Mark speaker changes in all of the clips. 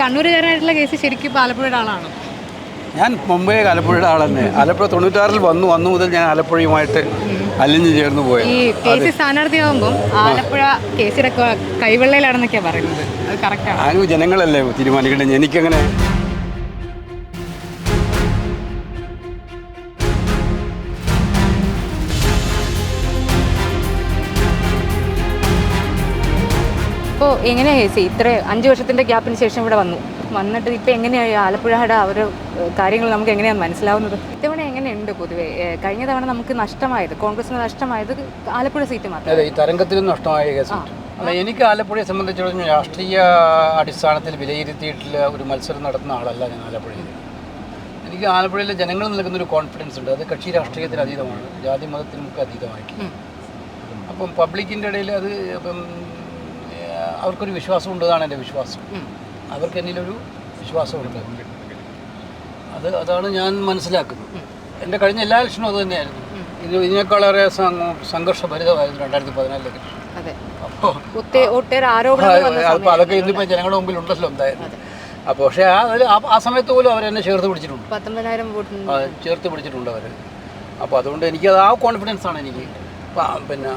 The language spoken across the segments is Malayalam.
Speaker 1: കണ്ണൂരുകാരനായിട്ടുള്ള കേസ് ശരിക്കും ആലപ്പുഴയുടെ ആളാണ്.
Speaker 2: ഞാൻ മുംബൈ ആലപ്പുഴയുടെ ആൾ തന്നെ. ആലപ്പുഴ തൊണ്ണൂറ്റാറിൽ വന്നു. വന്നു മുതൽ ഞാൻ ആലപ്പുഴയുമായിട്ട് അലിഞ്ഞു ചേർന്ന് പോയത്.
Speaker 1: ഈ കേസ് സ്ഥാനാർത്ഥിയാകുമ്പോൾ ആലപ്പുഴ കേസിലൊക്കെ കൈവെള്ളയിലാണെന്നൊക്കെയാണ് കൈവെള്ളയിലാണെന്നൊക്കെയാ പറയുന്നത്. അത് കറക്റ്റാണ്
Speaker 2: ആരും ജനങ്ങളല്ലേ തീരുമാനിക്കേണ്ടത്? എനിക്കങ്ങനെ
Speaker 1: ഇപ്പോൾ എങ്ങനെയാണ് ചേച്ചി ഇത്ര അഞ്ച് വർഷത്തിന്റെ ഗ്യാപ്പിന് ശേഷം ഇവിടെ വന്നു. വന്നിട്ട് ഇപ്പം എങ്ങനെയാണ് ആലപ്പുഴയുടെ അവർ കാര്യങ്ങൾ നമുക്ക് എങ്ങനെയാണ് മനസ്സിലാവുന്നത്? ഇത്തവണ എങ്ങനെയുണ്ട് പൊതുവെ? കഴിഞ്ഞ തവണ നമുക്ക് നഷ്ടമായത് കോൺഗ്രസിന് നഷ്ടമായത് ആലപ്പുഴ സീറ്റ് മാത്രം.
Speaker 2: ഈ തരംഗത്തിൽ നഷ്ടമായ അല്ല എനിക്ക് ആലപ്പുഴയെ സംബന്ധിച്ചിടത്തോളം രാഷ്ട്രീയ അടിസ്ഥാനത്തിൽ വിലയിരുത്തിയിട്ടുള്ള ഒരു മത്സരം നടത്തുന്ന ആളല്ല ഞാൻ ആലപ്പുഴയിൽ. എനിക്ക് ആലപ്പുഴയിലെ ജനങ്ങൾ നൽകുന്ന ഒരു കോൺഫിഡൻസ് ഉണ്ട്. അത് കക്ഷി രാഷ്ട്രീയത്തിന് അതീതമാണ്. ജാതി മതത്തിനുമൊക്കെ അതീതമായിട്ട്. അപ്പം പബ്ലിക്കിന്റെ ഇടയിൽ അത് ഇപ്പം അവർക്കൊരു വിശ്വാസം ഉണ്ടെന്നാണ് എന്റെ വിശ്വാസം. അവർക്ക് എന്നിലൊരു വിശ്വാസമുണ്ട് അത് അതാണ് ഞാൻ മനസ്സിലാക്കുന്നത്. എന്റെ കഴിഞ്ഞ എല്ലാ ഇലക്ഷനും അത് തന്നെയായിരുന്നു. ഇത് ഇതിനേക്കാളേറെ സംഘ- സംഘർഷഭരിതമായിരുന്നു രണ്ടായിരത്തി പതിനാലിലെ
Speaker 1: അതെ.
Speaker 2: അപ്പോൾ അപ്പോൾ അതൊക്കെ ഇന്നിപ്പോൾ ജനങ്ങളുടെ മുമ്പിൽ ഉണ്ടല്ലോ എന്തായാലും. അപ്പോൾ പക്ഷേ ആ ആ- സമയത്ത് പോലും അവരെന്നെ ചേർത്ത് പിടിച്ചിട്ടുണ്ട്.
Speaker 1: പത്തൊമ്പതിനായിരം
Speaker 2: ചേർത്ത് പിടിച്ചിട്ടുണ്ട് അവർ അപ്പോൾ അതുകൊണ്ട് എനിക്കത് ആ കോൺഫിഡൻസ് ആണ് എനിക്ക്. പിന്നെ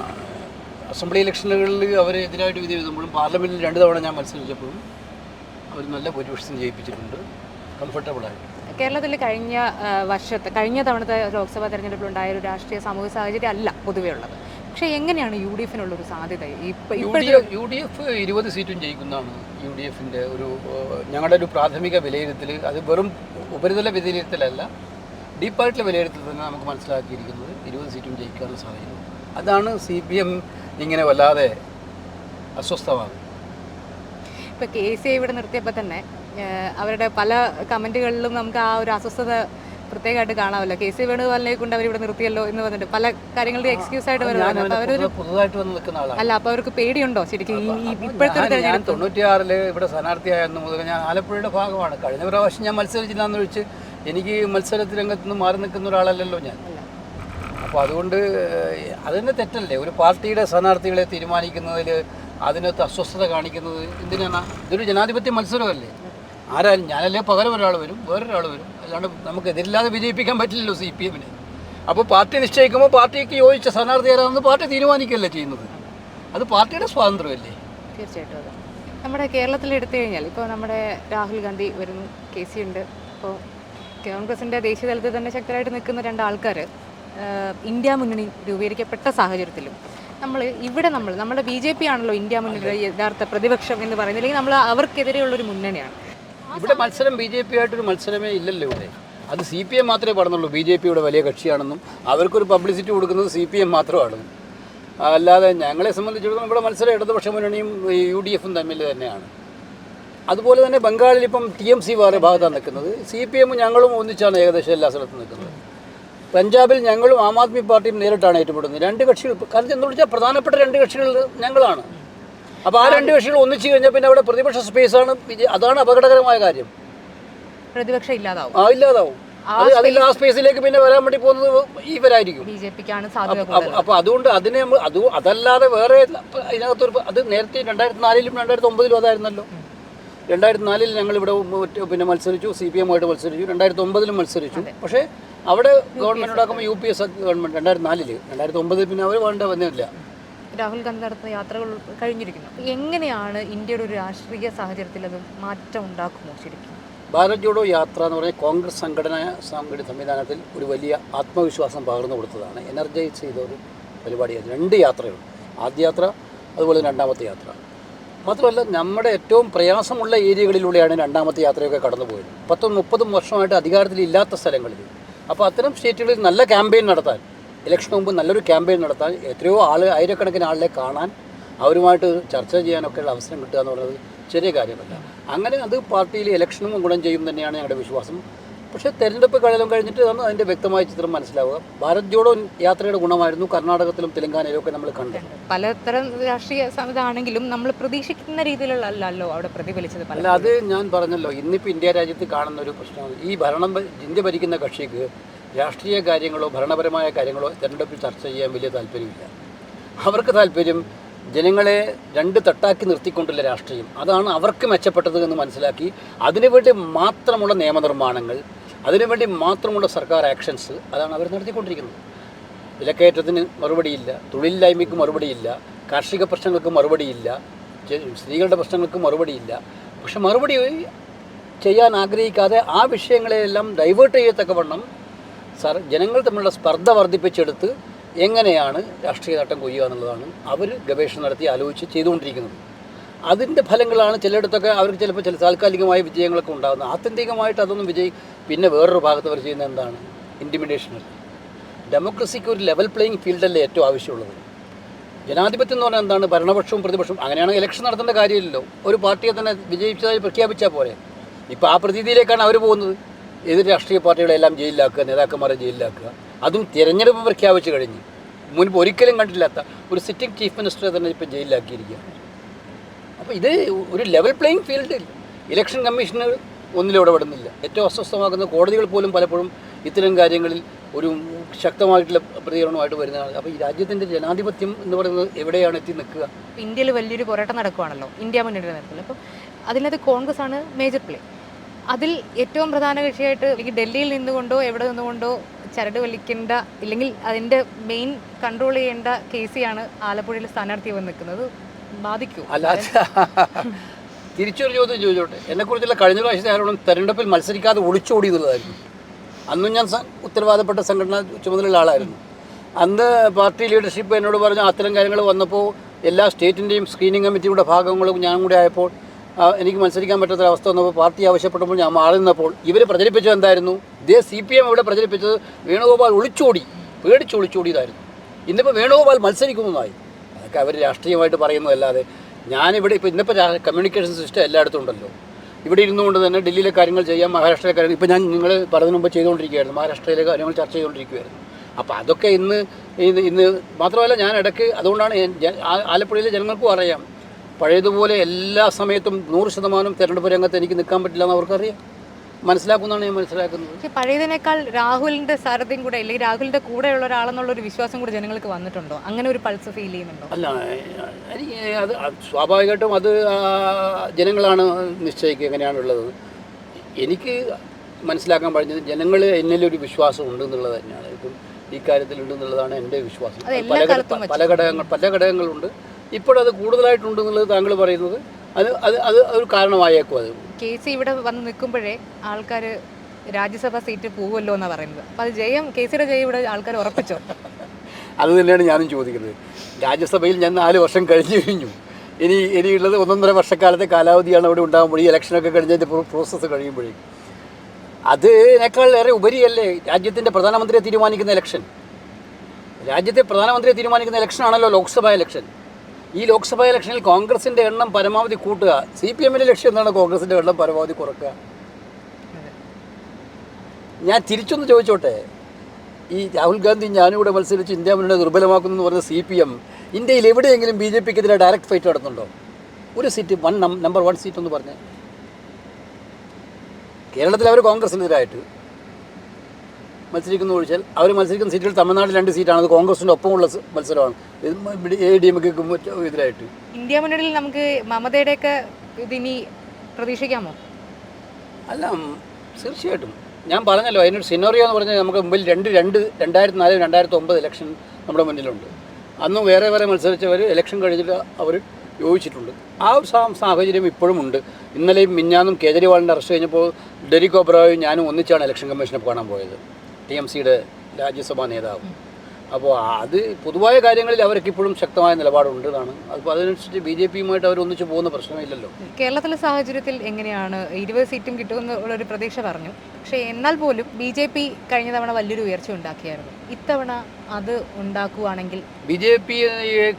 Speaker 2: അസംബ്ലി ഇലക്ഷനുകളിൽ അവർ എതിരായിട്ട് വിധി എഴുതുമ്പോഴും പാർലമെന്റിൽ രണ്ട് തവണ ഞാൻ മത്സരിച്ചപ്പോഴും അവർ നല്ല ഭൂരിപക്ഷം ജയിപ്പിച്ചിട്ടുണ്ട്. കംഫർട്ടബിളായിട്ട്
Speaker 1: കേരളത്തിൽ കഴിഞ്ഞ വർഷത്തെ കഴിഞ്ഞ തവണത്തെ ലോക്സഭാ തെരഞ്ഞെടുപ്പിലുണ്ടായ ഒരു രാഷ്ട്രീയ സാമൂഹിക സാഹചര്യം അല്ല പൊതുവേ ഉള്ളത്. പക്ഷേ എങ്ങനെയാണ് യു ഡി എഫിനുള്ള ഒരു സാധ്യത ഇപ്പൊ
Speaker 2: U D F U D F ഇരുപത് സീറ്റും ജയിക്കുന്നതാണ് യു ഡി എഫിന്റെ ഒരു ഞങ്ങളുടെ ഒരു പ്രാഥമിക വിലയിരുത്തൽ. അത് വെറും ഉപരിതല വിലയിരുത്തലല്ല ഡീപ്പായിട്ടുള്ള വിലയിരുത്തൽ തന്നെ നമുക്ക് മനസ്സിലാക്കിയിരിക്കുന്നത് ഇരുപത് സീറ്റും ജയിക്കാനുള്ള സാധ്യത അതാണ് സി പി എം ഇങ്ങനെ വല്ലാതെ അസ്വസ്ഥമാണ്.
Speaker 1: ഇപ്പൊ കെ സി ഇവിടെ നിർത്തിയപ്പോൾ തന്നെ അവരുടെ പല കമന്റുകളിലും നമുക്ക് ആ ഒരു അസ്വസ്ഥത പ്രത്യേകമായിട്ട് കാണാമല്ലോ. കെ സി വേണുഗോപാലിനെ കൊണ്ട് അവർ ഇവിടെ നിർത്തിയല്ലോ എന്ന് പറഞ്ഞിട്ട് പല കാര്യങ്ങളുടെ എക്സ്ക്യൂസ് ആയിട്ട് വരുന്നത്
Speaker 2: പുതുതായിട്ട് വന്ന് നിൽക്കുന്ന ആളാണ്.
Speaker 1: അല്ല അപ്പൊ അവർക്ക് പേടിയുണ്ടോ? ശരിക്കും ഇപ്പോഴത്തെ
Speaker 2: ഞാൻ- തൊണ്ണൂറ്റിയാറിൽ ഇവിടെ സ്ഥാനാർത്ഥിയായിരുന്നു മുതൽ ഞാൻ ആലപ്പുഴയുടെ ഭാഗമാണ്. കഴിഞ്ഞ പ്രാവശ്യം ഞാൻ മത്സരിച്ചില്ല എന്ന് ചോദിച്ച് എനിക്ക് മത്സരത്തിൽ രംഗത്ത് നിന്ന് മാറി നിൽക്കുന്ന ഒരാളല്ലല്ലോ ഞാൻ. അപ്പോൾ അതുകൊണ്ട് അതിന്റെ തെറ്റല്ലേ? ഒരു പാർട്ടിയുടെ സ്ഥാനാർത്ഥികളെ തീരുമാനിക്കുന്നതിൽ അതിനകത്ത് അസ്വസ്ഥത കാണിക്കുന്നത് എന്തിനാണ്? ഇതൊരു ജനാധിപത്യ മത്സരമല്ലേ? ആരായാലും ഞാനല്ലേ പകരം ഒരാൾ വരും വേറൊരാൾ വരും. അല്ലാണ്ട് നമുക്ക് എതിരില്ലാതെ വിജയിപ്പിക്കാൻ പറ്റില്ലല്ലോ സി പി എമ്മിനെ. അപ്പോൾ പാർട്ടി നിശ്ചയിക്കുമ്പോൾ പാർട്ടിക്ക് യോജിച്ച സ്ഥാനാർത്ഥി ആരാണെന്ന് പാർട്ടി തീരുമാനിക്കുകയല്ലേ ചെയ്യുന്നത്? അത് പാർട്ടിയുടെ സ്വാതന്ത്ര്യമല്ലേ?
Speaker 1: തീർച്ചയായിട്ടും അതെ. നമ്മുടെ കേരളത്തിൽ എടുത്തു കഴിഞ്ഞാൽ ഇപ്പോൾ നമ്മുടെ രാഹുൽ ഗാന്ധി വരുന്നു കെ സി ഉണ്ട് അപ്പോൾ കോൺഗ്രസിന്റെ ദേശീയ തലത്തിൽ തന്നെ ശക്തരായിട്ട് നിൽക്കുന്ന രണ്ട് ആൾക്കാർ ഇന്ത്യ മുന്നണി രൂപീകരിക്കപ്പെട്ട സാഹചര്യത്തിലും നമ്മൾ ഇവിടെ നമ്മൾ നമ്മുടെ ബി ജെ പി ആണല്ലോ ഇന്ത്യ മുന്നണിയുടെ യഥാർത്ഥ പ്രതിപക്ഷം എന്ന് പറയുന്നത്. അല്ലെങ്കിൽ നമ്മൾ അവർക്കെതിരെയുള്ളൊരു മുന്നണിയാണ്.
Speaker 2: ഇവിടെ മത്സരം ബി ജെ പി ആയിട്ടൊരു മത്സരമേ ഇല്ലല്ലോ ഇവിടെ. അത് സി പി എം മാത്രമേ പറഞ്ഞുള്ളൂ ബി ജെ പിയുടെ വലിയ കക്ഷിയാണെന്നും അവർക്കൊരു പബ്ലിസിറ്റി കൊടുക്കുന്നത് സി പി എം മാത്രമാണ് അല്ലാതെ ഞങ്ങളെ സംബന്ധിച്ചിടത്തോളം ഇവിടെ മത്സരം ഇടതുപക്ഷ മുന്നണിയും യു ഡി എഫും തമ്മിൽ തന്നെയാണ്. അതുപോലെ തന്നെ ബംഗാളിൽ ഇപ്പം ടി എം സി വേറെ ഭാഗത്താണ് നിൽക്കുന്നത്. സി പി എമ്മും ഞങ്ങളും ഒന്നിച്ചാണ് ഏകദേശം എല്ലാ സ്ഥലത്തും നിൽക്കുന്നത്. പഞ്ചാബിൽ ഞങ്ങളും ആം ആദ്മി പാർട്ടിയും നേരിട്ടാണ് ഏറ്റുമുട്ടുന്നത്. രണ്ട് കക്ഷികൾ കാരണം എന്ന് വിളിച്ചാൽ പ്രധാനപ്പെട്ട രണ്ട് കക്ഷികൾ ഞങ്ങളാണ്. അപ്പോൾ ആ രണ്ട് കക്ഷികൾ ഒന്നിച്ചു കഴിഞ്ഞാൽ പിന്നെ അവിടെ പ്രതിപക്ഷ സ്പേസാണ് ആണ്. അതാണ് അപകടകരമായ കാര്യം.
Speaker 1: പ്രതിപക്ഷം ഇല്ലാതാവും.
Speaker 2: ആ ഇല്ലാതാവും. അതിൽ ആ സ്പേസിലേക്ക് പിന്നെ വരാൻ വേണ്ടി പോകുന്നത് ഇവരായിരിക്കും. അപ്പൊ- അതുകൊണ്ട് അതിനെ അത് അതല്ലാതെ വേറെ ഇതിനകത്തൊരു അത് നേരത്തെ രണ്ടായിരത്തി നാലിലും രണ്ടായിരത്തി ഒമ്പതിലും അതായിരുന്നല്ലോ. രണ്ടായിരത്തി നാലിൽ ഞങ്ങൾ ഇവിടെ പിന്നെ മത്സരിച്ചു സി പി എമ്മായിട്ട് മത്സരിച്ചു രണ്ടായിരത്തി ഒമ്പതിലും മത്സരിച്ചു. പക്ഷേ അവിടെ ഗവൺമെന്റ് ഉണ്ടാക്കുമ്പോൾ യു പി എസ് ഗവൺമെന്റ് രണ്ടായിരത്തി നാലിൽ രണ്ടായിരത്തി ഒമ്പതിൽ പിന്നെ അവർ വേണ്ട വന്നില്ല
Speaker 1: രാഹുൽ ഗാന്ധി നടത്തുന്ന യാത്രകൾ കഴിഞ്ഞിരിക്കുന്നു. എങ്ങനെയാണ് ഇന്ത്യയുടെ ഒരു രാഷ്ട്രീയ സാഹചര്യത്തിൽ അത് മാറ്റം ഉണ്ടാക്കുമോ ശരിക്കും?
Speaker 2: ഭാരത് ജോഡോ യാത്ര എന്ന് പറഞ്ഞാൽ കോൺഗ്രസ് സംഘടന സംഘടന സംവിധാനത്തിൽ ഒരു വലിയ ആത്മവിശ്വാസം പകർന്നു കൊടുത്തതാണ്. എനർജൈസ് ചെയ്ത ഒരു പരിപാടിയായിരുന്നു രണ്ട് യാത്രകൾ ആദ്യ യാത്ര അതുപോലെ രണ്ടാമത്തെ യാത്ര. മാത്രമല്ല നമ്മുടെ ഏറ്റവും പ്രയാസമുള്ള ഏരിയകളിലൂടെയാണ് രണ്ടാമത്തെ യാത്രയൊക്കെ കടന്നുപോയത്. പത്തും മുപ്പതും വർഷമായിട്ട് അധികാരത്തിൽ ഇല്ലാത്ത സ്ഥലങ്ങളിൽ. അപ്പോൾ അത്തരം സ്റ്റേറ്റുകളിൽ നല്ല ക്യാമ്പയിൻ നടത്താൻ ഇലക്ഷന് മുമ്പ് നല്ലൊരു ക്യാമ്പയിൻ നടത്താൻ എത്രയോ ആൾ ആയിരക്കണക്കിന് ആളിനെ കാണാൻ അവരുമായിട്ട് ചർച്ച ചെയ്യാനൊക്കെയുള്ള അവസരം കിട്ടുക എന്ന് പറയുന്നത് ചെറിയ കാര്യമല്ല. അങ്ങനെ അത് പാർട്ടിയിൽ ഇലക്ഷനും ഗുണം ചെയ്യും തന്നെയാണ് ഞങ്ങളുടെ വിശ്വാസം. പക്ഷേ തെരഞ്ഞെടുപ്പ് കാലം കഴിഞ്ഞിട്ട് നമ്മൾ അതിന്റെ വ്യക്തമായ ചിത്രം മനസ്സിലാവുക. ഭാരത് ജോഡോ യാത്രയുടെ ഗുണമായിരുന്നു കർണാടകത്തിലും തെലങ്കാനയിലും ഒക്കെ നമ്മൾ കണ്ടത്.
Speaker 1: പലതരം രാഷ്ട്രീയ ഇതാണെങ്കിലും നമ്മൾ പ്രതീക്ഷിക്കുന്ന രീതിയിലുള്ള അല്ലല്ലോ അവിടെ പ്രതിഫലിച്ചത്
Speaker 2: അല്ല അത് ഞാൻ പറഞ്ഞല്ലോ ഇന്നിപ്പോൾ ഇന്ത്യ രാജ്യത്ത് കാണുന്ന ഒരു പ്രശ്നമാണ്. ഈ ഭരണം ഇന്ത്യ ഭരിക്കുന്ന കക്ഷിക്ക് രാഷ്ട്രീയ കാര്യങ്ങളോ ഭരണപരമായ കാര്യങ്ങളോ തെരഞ്ഞെടുപ്പിൽ ചർച്ച ചെയ്യാൻ വലിയ താല്പര്യമില്ല. അവർക്ക് താല്പര്യം ജനങ്ങളെ രണ്ട് തട്ടാക്കി നിർത്തിക്കൊണ്ടുള്ള രാഷ്ട്രീയം. അതാണ് അവർക്ക് മെച്ചപ്പെട്ടത് എന്ന് മനസ്സിലാക്കി അതിനുവേണ്ടി മാത്രമുള്ള നിയമനിർമ്മാണങ്ങൾ അതിനുവേണ്ടി മാത്രമുള്ള സർക്കാർ ആക്ഷൻസ് അതാണ് അവർ നടത്തിക്കൊണ്ടിരിക്കുന്നത്. വിലക്കയറ്റത്തിന് മറുപടിയില്ല തൊഴിലില്ലായ്മയ്ക്ക് മറുപടിയില്ല കാർഷിക പ്രശ്നങ്ങൾക്ക് മറുപടിയില്ല സ്ത്രീകളുടെ പ്രശ്നങ്ങൾക്ക് മറുപടിയില്ല. പക്ഷെ മറുപടി ചെയ്യാൻ ആഗ്രഹിക്കാതെ ആ വിഷയങ്ങളെയെല്ലാം ഡൈവേർട്ട് ചെയ്യത്തക്കവണ്ണം സർ ജനങ്ങൾ തമ്മിലുള്ള സ്പർദ്ധ വർദ്ധിപ്പിച്ചെടുത്ത് എങ്ങനെയാണ് രാഷ്ട്രീയ നേട്ടം കൊയ്യുക എന്നുള്ളതാണ് അവർ ഗവേഷണം നടത്തി ആലോചിച്ച് ചെയ്തുകൊണ്ടിരിക്കുന്നത്. അതിന്റെ ഫലങ്ങളാണ് ചിലയിടത്തൊക്കെ അവർക്ക് ചിലപ്പോൾ ചില താൽക്കാലികമായ വിജയങ്ങളൊക്കെ ഉണ്ടാകുന്നത്. ആത്യന്തികമായിട്ട് അതൊന്നും വിജയി പിന്നെ വേറൊരു ഭാഗത്ത് അവർ ചെയ്യുന്നത് എന്താണ്? ഇന്റിമിഡേഷനൽ ഡെമോക്രസിക്ക് ഒരു ലെവൽ പ്ലേയിങ് ഫീൽഡല്ലേ ഏറ്റവും ആവശ്യമുള്ളത്. ജനാധിപത്യം എന്ന് പറഞ്ഞാൽ എന്താണ്? ഭരണപക്ഷവും പ്രതിപക്ഷവും. അങ്ങനെയാണ് ഇലക്ഷൻ നടത്തേണ്ട കാര്യമില്ലല്ലോ. ഒരു പാർട്ടിയെ തന്നെ വിജയിച്ചതായി പ്രഖ്യാപിച്ചാൽ പോരെ. ഇപ്പോൾ ആ പ്രതീതിയിലേക്കാണ് അവർ പോകുന്നത്. എതിർ രാഷ്ട്രീയ പാർട്ടികളെല്ലാം ജയിലിലാക്കുക നേതാക്കന്മാരെ ജയിലിലാക്കുക. അതും തിരഞ്ഞെടുപ്പ് പ്രഖ്യാപിച്ചു കഴിഞ്ഞ്. മുൻപ് ഒരിക്കലും കണ്ടില്ലാത്ത ഒരു സിറ്റിംഗ് ചീഫ് മിനിസ്റ്ററെ തന്നെ ഇപ്പം ജയിലിലാക്കിയിരിക്കുക അപ്പോൾ ഇത് ഒരു ലെവൽ പ്ലേയിങ് ഫീൽഡിൽ ഇലക്ഷൻ കമ്മീഷന് ഒന്നിലും ഇടപെടുന്നില്ല. ഏറ്റവും അസ്വസ്ഥമാക്കുന്ന കോടതികൾ പോലും പലപ്പോഴും ഇത്തരം കാര്യങ്ങളിൽ ഒരു ശക്തമായിട്ടുള്ള പ്രതികരണമായിട്ട് വരുന്നതാണ് അപ്പോൾ ഈ രാജ്യത്തിന്റെ ജനാധിപത്യം എന്ന് പറയുന്നത് എവിടെയാണ് എത്തി നിൽക്കുക?
Speaker 1: ഇന്ത്യയിൽ വലിയൊരു പോരാട്ടം നടക്കുകയാണല്ലോ ഇന്ത്യ മുന്നിട്ട് നടക്കുന്നത് അപ്പോൾ അതിനകത്ത് കോൺഗ്രസ് ആണ് മേജർ പ്ലേ അതിൽ ഏറ്റവും പ്രധാന കക്ഷിയായിട്ട് എനിക്ക് ഡൽഹിയിൽ നിന്നുകൊണ്ടോ എവിടെ നിന്നുകൊണ്ടോ ചരട് വലിക്കേണ്ട ഇല്ലെങ്കിൽ അതിന്റെ മെയിൻ കൺട്രോൾ ചെയ്യേണ്ട കെ സിയാണ് ആലപ്പുഴയിൽ സ്ഥാനാർത്ഥി വന്ന് നിൽക്കുന്നത്. ബാധിക്കൂ.
Speaker 2: അല്ലാതെ തിരിച്ചൊരു ചോദ്യം ചോദിച്ചോട്ടെ? എന്നെക്കുറിച്ചുള്ള കഴിഞ്ഞ പ്രാവശ്യത്തെ ആരോടും തെരഞ്ഞെടുപ്പിൽ മത്സരിക്കാതെ ഒളിച്ചോടി എന്നുള്ളതായിരുന്നു. അന്നും ഞാൻ ഉത്തരവാദപ്പെട്ട സംഘടന ചുമതലയുള്ള ആളായിരുന്നു. അന്ന് പാർട്ടി ലീഡർഷിപ്പ് എന്നോട് പറഞ്ഞു അത്തരം കാര്യങ്ങൾ വന്നപ്പോൾ എല്ലാ സ്റ്റേറ്റിന്റെയും സ്ക്രീനിങ് കമ്മിറ്റിയുടെ ഭാഗങ്ങളും ഞാനും കൂടി ആയപ്പോൾ എനിക്ക് മത്സരിക്കാൻ പറ്റാത്ത അവസ്ഥ വന്നപ്പോൾ പാർട്ടി ആവശ്യപ്പെട്ടപ്പോൾ ഞാൻ മാറി നിന്നപ്പോൾ ഇവർ പ്രചരിപ്പിച്ചത് എന്തായിരുന്നു? ഇതേ സി പി എം ഇവിടെ പ്രചരിപ്പിച്ചത് വേണുഗോപാൽ ഒളിച്ചോടി പേടിച്ച് ഒളിച്ചോടിയതായിരുന്നു. ഇന്നിപ്പോൾ വേണുഗോപാൽ മത്സരിക്കുന്നതായി അവർ രാഷ്ട്രീയമായിട്ട് പറയുന്നതല്ലാതെ ഞാനിവിടെ ഇപ്പോൾ ഇന്നിപ്പോൾ കമ്മ്യൂണിക്കേഷൻ സിസ്റ്റം എല്ലായിടത്തും ഉണ്ടല്ലോ. ഇവിടെ ഇരുന്നുകൊണ്ട് തന്നെ ഡൽഹിയിലെ കാര്യങ്ങൾ ചെയ്യാം മഹാരാഷ്ട്രയിലെ കാര്യങ്ങൾ ഇപ്പോൾ ഞാൻ നിങ്ങൾ പറഞ്ഞ മുമ്പ് ചെയ്തുകൊണ്ടിരിക്കുകയായിരുന്നു മഹാരാഷ്ട്രയിലെ കാര്യങ്ങൾ ചർച്ച ചെയ്തുകൊണ്ടിരിക്കുകയായിരുന്നു. അപ്പോൾ അതൊക്കെ ഇന്ന് ഇന്ന് മാത്രമല്ല ഞാൻ ഇടയ്ക്ക് അതുകൊണ്ടാണ് ആലപ്പുഴയിലെ ജനങ്ങൾക്കും അറിയാം. പഴയതുപോലെ എല്ലാ സമയത്തും നൂറ് ശതമാനം തിരഞ്ഞെടുപ്പ് രംഗത്ത് എനിക്ക് നിൽക്കാൻ പറ്റില്ല എന്ന് അവർക്കറിയാം. മനസ്സിലാക്കുന്നതാണ് ഞാൻ മനസ്സിലാക്കുന്നത്.
Speaker 1: പക്ഷേ പഴയതിനേക്കാൾ രാഹുലിന്റെ സാരഥ്യം കൂടെ അല്ലെങ്കിൽ രാഹുലിന്റെ കൂടെയുള്ള ഒരാളെന്നുള്ള ഒരു വിശ്വാസം കൂടെ ജനങ്ങൾക്ക് വന്നിട്ടുണ്ടോ? അങ്ങനെ ഒരു പൾസ് ഫീൽ ചെയ്യുന്നുണ്ടോ?
Speaker 2: അല്ല അത് സ്വാഭാവികമായിട്ടും അത് ജനങ്ങളാണ് നിശ്ചയിക്കുക എങ്ങനെയാണുള്ളത്. എനിക്ക് മനസ്സിലാക്കാൻ പറഞ്ഞത് ജനങ്ങൾ എന്നിലൊരു വിശ്വാസം ഉണ്ട് എന്നുള്ളത് തന്നെയാണ്. ഇപ്പം ഈ കാര്യത്തിലുണ്ട് എന്നുള്ളതാണ് എന്റെ വിശ്വാസം. പല പല ഘടകങ്ങൾ പല ഘടകങ്ങളുണ്ട്. ഇപ്പോഴത് കൂടുതലായിട്ടുണ്ട് എന്നുള്ളത് താങ്കൾ പറയുന്നത് അത് അത് അത് ഒരു കാരണമായേക്കും അത്.
Speaker 1: കെ സി ഇവിടെ വന്ന് നിൽക്കുമ്പോഴേ ആൾക്കാർ രാജ്യസഭ സീറ്റ് പോകുമല്ലോ എന്നാണ് പറയുന്നത്. അപ്പോൾ അത് ജയം കെ സിയുടെ ജയം ഇവിടെ ആൾക്കാർ ഉറപ്പിച്ചോ?
Speaker 2: അത് തന്നെയാണ് ഞാനും ചോദിക്കുന്നത്. രാജ്യസഭയിൽ ഞാൻ നാല് വർഷം കഴിഞ്ഞു കഴിഞ്ഞു. ഇനി ഇനിയുള്ളത് ഒന്നൊന്നര വർഷക്കാലത്തെ കാലാവധിയാണ് അവിടെ ഉണ്ടാകുമ്പോൾ ഈ ഇലക്ഷനൊക്കെ കഴിഞ്ഞതിന്റെ പ്രോസസ്സ് കഴിയുമ്പോഴേ. അതിനേക്കാൾ ഏറെ ഉപരിയല്ലേ രാജ്യത്തിന്റെ പ്രധാനമന്ത്രിയെ തീരുമാനിക്കുന്ന ഇലക്ഷൻ? രാജ്യത്തെ പ്രധാനമന്ത്രിയെ തീരുമാനിക്കുന്ന ഇലക്ഷനാണല്ലോ ലോക്സഭാ ഇലക്ഷൻ. ഈ ലോക്സഭാ ഇലക്ഷനിൽ കോൺഗ്രസിന്റെ എണ്ണം പരമാവധി കൂട്ടുക. സി പി എമ്മിന്റെ ലക്ഷ്യം എന്താണ് കോൺഗ്രസിന്റെ എണ്ണം പരമാവധി കുറക്കുക? ഞാൻ തിരിച്ചൊന്ന് ചോദിച്ചോട്ടെ. ഈ രാഹുൽ ഗാന്ധി ഞാനും കൂടെ മത്സരിച്ച് ഇന്ത്യ മുന്നണി ദുർബലമാക്കുന്നു എന്ന് പറഞ്ഞ സി പി എം ഇന്ത്യയിൽ എവിടെയെങ്കിലും ബി ജെ പിക്കെതിരെ ഡയറക്റ്റ് ഫൈറ്റ് നടത്തുന്നുണ്ടോ? ഒരു seat one number one seat എന്ന് പറഞ്ഞേ. കേരളത്തിൽ അവർ കോൺഗ്രസിനെതിരായിട്ട് മത്സരിക്കുന്നു ഒഴിച്ചാൽ അവർ മത്സരിക്കുന്ന സീറ്റുകൾ തമിഴ്നാട്ടിൽ രണ്ട് സീറ്റാണ്. അത് കോൺഗ്രസിന്റെ ഒപ്പമുള്ള മത്സരമാണ്. എ ഡി എം എതിരായിട്ട്.
Speaker 1: ഇന്ത്യ മുന്നണിയിൽ നമുക്ക് മമതയുടെയൊക്കെ ഇതിനി പ്രതീക്ഷിക്കാമോ?
Speaker 2: അല്ല തീർച്ചയായിട്ടും. ഞാൻ പറഞ്ഞല്ലോ അതിനൊരു സിനോറിയോ എന്ന് പറഞ്ഞാൽ നമുക്ക് മുമ്പിൽ രണ്ട് രണ്ട് രണ്ടായിരത്തി നാല് രണ്ടായിരത്തി ഒമ്പത് ഇലക്ഷൻ നമ്മുടെ മുന്നിലുണ്ട്. അന്ന് വേറെ വേറെ മത്സരിച്ചവർ ഇലക്ഷൻ കഴിഞ്ഞിട്ട് അവർ യോജിച്ചിട്ടുണ്ട്. ആ ഒരു സാഹചര്യം ഇപ്പോഴും ഉണ്ട്. ഇന്നലെയും മിഞ്ഞാന്നും കേജ്രിവാളിന്റെ അറസ്റ്റ് കഴിഞ്ഞപ്പോൾ ഡെരിക് ഒബ്രോയും ഞാനും ഒന്നിച്ചാണ് ഇലക്ഷൻ കമ്മീഷനെ കാണാൻ പോയത്. ടി എം സിയുടെ രാജ്യസഭാ നേതാവ്. അപ്പോൾ അത് പൊതുവായ കാര്യങ്ങളിൽ അവർക്ക് ഇപ്പോഴും ശക്തമായ നിലപാടുണ്ട് എന്നാണ്. അപ്പോൾ അതിനനുസരിച്ച് ബി ജെ പിയുമായിട്ട് അവർ ഒന്നിച്ച് പോകുന്ന പ്രശ്നമില്ലല്ലോ.
Speaker 1: കേരളത്തിലെ സാഹചര്യത്തിൽ എങ്ങനെയാണ് ഇരുപത് സീറ്റും കിട്ടുമെന്നുള്ള ഒരു പ്രതീക്ഷ പറഞ്ഞു. പക്ഷേ എന്നാൽ പോലും ബി ജെ പി കഴിഞ്ഞ തവണ വലിയൊരു ഉയർച്ച ഉണ്ടാക്കിയായിരുന്നു. ഇത്തവണ അത് ഉണ്ടാക്കുകയാണെങ്കിൽ
Speaker 2: ബി ജെ പി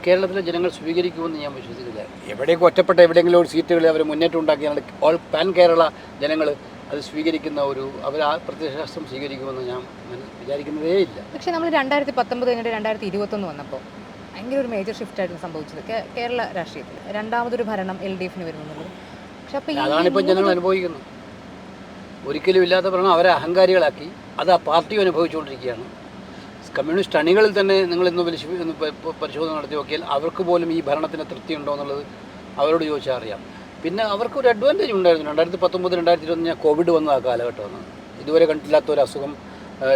Speaker 2: കേരളത്തിലെ ജനങ്ങൾ സ്വീകരിക്കുമെന്ന് ഞാൻ വിശ്വസിക്കുന്നില്ല. എവിടെയൊക്കെ ഒറ്റപ്പെട്ട എവിടെയെങ്കിലും ഒരു സീറ്റുകളിൽ അവർ മുന്നേറ്റം ഉണ്ടാക്കിയാൽ ഓൾ പാൻ കേരള ജനങ്ങൾ അത് സ്വീകരിക്കുന്ന ഒരു അവർ ആ പ്രത്യയശാസ്ത്രം സ്വീകരിക്കുമെന്ന് ഞാൻ വിചാരിക്കുന്നതേ ഇല്ല.
Speaker 1: പക്ഷേ നമ്മൾ രണ്ടായിരത്തി പത്തൊമ്പത് കഴിഞ്ഞിട്ട് രണ്ടായിരത്തി ഇരുപത്തൊന്ന് വന്നപ്പോൾ ഭയങ്കര ഒരു മേജർ ഷിഫ്റ്റ് ആയിരുന്നു സംഭവിച്ചത്. കേരള രാഷ്ട്രീയത്തിൽ. രണ്ടാമതൊരു ഭരണം എൽ ഡി എഫിന് വരുമെന്നുള്ളത് പക്ഷെ അപ്പോൾ
Speaker 2: അതാണിപ്പോൾ ജനങ്ങൾ അനുഭവിക്കുന്നത്. ഒരിക്കലും ഇല്ലാത്ത ഭരണം അവരെ അഹങ്കാരികളാക്കി അത് ആ പാർട്ടിയും അനുഭവിച്ചുകൊണ്ടിരിക്കുകയാണ്. കമ്മ്യൂണിസ്റ്റ് അണികളിൽ തന്നെ നിങ്ങൾ ഇന്ന് പരിശോധന നടത്തി നോക്കിയാൽ അവർക്ക് പോലും ഈ ഭരണത്തിന് തൃപ്തിയുണ്ടോ എന്നുള്ളത് അവരോട് ചോദിച്ചാൽ അറിയാം. പിന്നെ അവർക്ക് ഒരു അഡ്വാന്റേജ് ഉണ്ടായിരുന്നു രണ്ടായിരത്തി പത്തൊമ്പത് രണ്ടായിരത്തി ഇരുപത്തി കോവിഡ് വന്ന ആ കാലഘട്ടമാണ്. ഇതുവരെ കണ്ടില്ലാത്ത ഒരു അസുഖം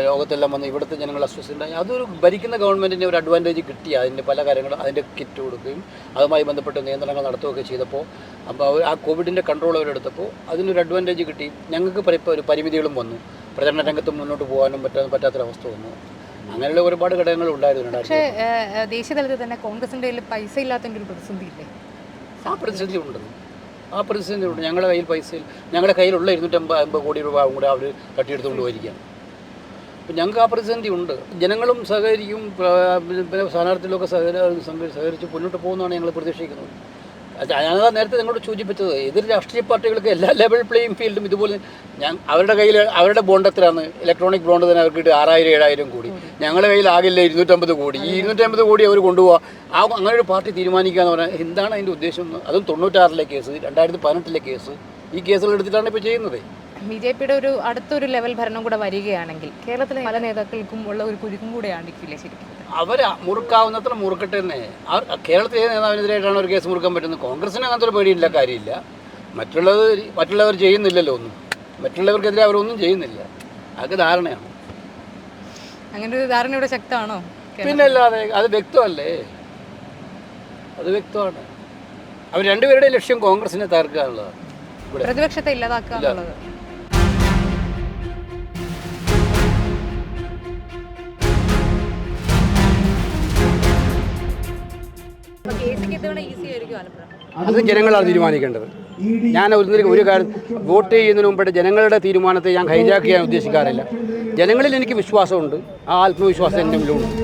Speaker 2: ലോകത്തെല്ലാം വന്ന് ഇവിടുത്തെ ജനങ്ങൾ അസ്വസ്ഥണ്ടായി അതൊരു ഭരിക്കുന്ന ഗവൺമെന്റിന്റെ ഒരു അഡ്വാന്റേജ് കിട്ടി. അതിന്റെ പല കാര്യങ്ങളും അതിന്റെ കിറ്റ് കൊടുക്കുകയും അതുമായി ബന്ധപ്പെട്ട് നിയന്ത്രണങ്ങൾ നടത്തുകയൊക്കെ ചെയ്തപ്പോൾ അപ്പോൾ അവർ ആ കോവിഡിന്റെ കൺട്രോൾ അവരെടുത്തപ്പോൾ അതിനൊരു അഡ്വാന്റേജ് കിട്ടി. ഞങ്ങൾക്ക് ഒരു പരിമിതികളും വന്നു. പ്രചരണ രംഗത്ത് മുന്നോട്ട് പോകാനും പറ്റാ പറ്റാത്തൊരവസ്ഥ വന്നു. അങ്ങനെയുള്ള ഒരുപാട് ഘടകങ്ങൾ ഉണ്ടായിരുന്നു
Speaker 1: പക്ഷേ ദേശീയ തലത്തിൽ തന്നെ കോൺഗ്രസിന്റെ പൈസ ഇല്ലാത്തതിന്റെ ഒരു പ്രതിസന്ധി ഇല്ലേ
Speaker 2: ആ പ്രതിസന്ധി ഉണ്ട് ആ പ്രതിസന്ധി ഉണ്ട്. ഞങ്ങളുടെ കയ്യിൽ പൈസ ഞങ്ങളുടെ കയ്യിലുള്ള ഇരുന്നൂറ്റമ്പത് അമ്പത് കോടി രൂപ കൂടെ അവർ തട്ടിയെടുത്തുകൊണ്ട് പോയിരിക്കുകയാണ്. അപ്പം ഞങ്ങൾക്ക് ആ പ്രതിസന്ധി ഉണ്ട്. ജനങ്ങളും സഹകരിക്കും പിന്നെ സ്ഥാനാർത്ഥികളൊക്കെ സഹകര സഹകരിച്ച് മുന്നോട്ട് പോകുന്നതാണ് ഞങ്ങൾ പ്രതീക്ഷിക്കുന്നത്. ഞാനതാ നേരത്തെ നിങ്ങളോട് സൂചിപ്പിച്ചത്. എതിർ രാഷ്ട്രീയ പാർട്ടികൾക്ക് എല്ലാ ലെവൽ പ്ലേയിങ് ഫീൽഡും ഇതുപോലെ ഞാൻ അവരുടെ കയ്യിൽ അവരുടെ ബോണ്ട് എത്രയാണ്? ഇലക്ട്രോണിക് ബോണ്ട് തന്നെ അവർക്ക് ആറായിരം ഏഴായിരം കോടി. ഞങ്ങളുടെ കയ്യിൽ ആകില്ല ഇരുന്നൂറ്റമ്പത് കോടി. ഈ ഇരുന്നൂറ്റമ്പത് കോടി അവർ കൊണ്ടുപോകുക ആ അങ്ങനെ ഒരു പാർട്ടി തീരുമാനിക്കുക എന്ന് പറഞ്ഞാൽ എന്താണ് അതിന്റെ ഉദ്ദേശം? അതും തൊണ്ണൂറ്റാറിലെ കേസ് രണ്ടായിരത്തി പതിനെട്ടിലെ കേസ് ഈ കേസുകൾ എടുത്തിട്ടാണ് ഇപ്പോൾ ചെയ്യുന്നത്.
Speaker 1: ബി ജെ പിയുടെ ഒരു അടുത്തൊരു ലെവൽ ഭരണം കൂടെ വരികയാണെങ്കിൽ കേരളത്തിലെ പല നേതാക്കൾക്കും ഉള്ള ഒരു കുരുക്കും കൂടെ ആണ്ടിക്കില്ലേ ശരിക്കും.
Speaker 2: അവർ മുറുക്കാവുന്നത്ര മുറുക്കട്ടെ തന്നെ കേരളത്തിലെ നേതാവിനെതിരായിട്ടാണ് ഒരു കേസ് മുറുക്കാൻ പറ്റുന്നത്? കോൺഗ്രസിന് അങ്ങനത്തെ ഒരു പേടിയില്ല കാര്യമില്ല. മറ്റുള്ളവർ മറ്റുള്ളവർ ചെയ്യുന്നില്ലല്ലോ ഒന്നും. മറ്റുള്ളവർക്കെതിരെ അവരൊന്നും ചെയ്യുന്നില്ല. അതൊക്കെ ധാരണയാണ്.
Speaker 1: അങ്ങനെ ഒരു ധാരണ ഇവിടെ ശക്തമാണോ?
Speaker 2: പിന്നെ അല്ലാതെ അത് വ്യക്തമല്ലേ? അത് വ്യക്തമാണ്. അവർ രണ്ടുപേരുടെ ലക്ഷ്യം കോൺഗ്രസിനെ തകർക്കുക എന്നുള്ളതാണ്
Speaker 1: പ്രതിപക്ഷത്തെ ഇല്ലാതാക്കുക
Speaker 2: അത് ജനങ്ങളാണ് തീരുമാനിക്കേണ്ടത്. ഞാൻ ഒരു ഒരു കാര്യം വോട്ട് ചെയ്യുന്നതിന് മുമ്പായിട്ട് ജനങ്ങളുടെ തീരുമാനത്തെ ഞാൻ ഹൈജാക്ക് ചെയ്യാൻ ഉദ്ദേശിക്കാറില്ല. ജനങ്ങളിൽ എനിക്ക് വിശ്വാസമുണ്ട്. ആ ആത്മവിശ്വാസം എന്റെ മുന്നിലുണ്ട്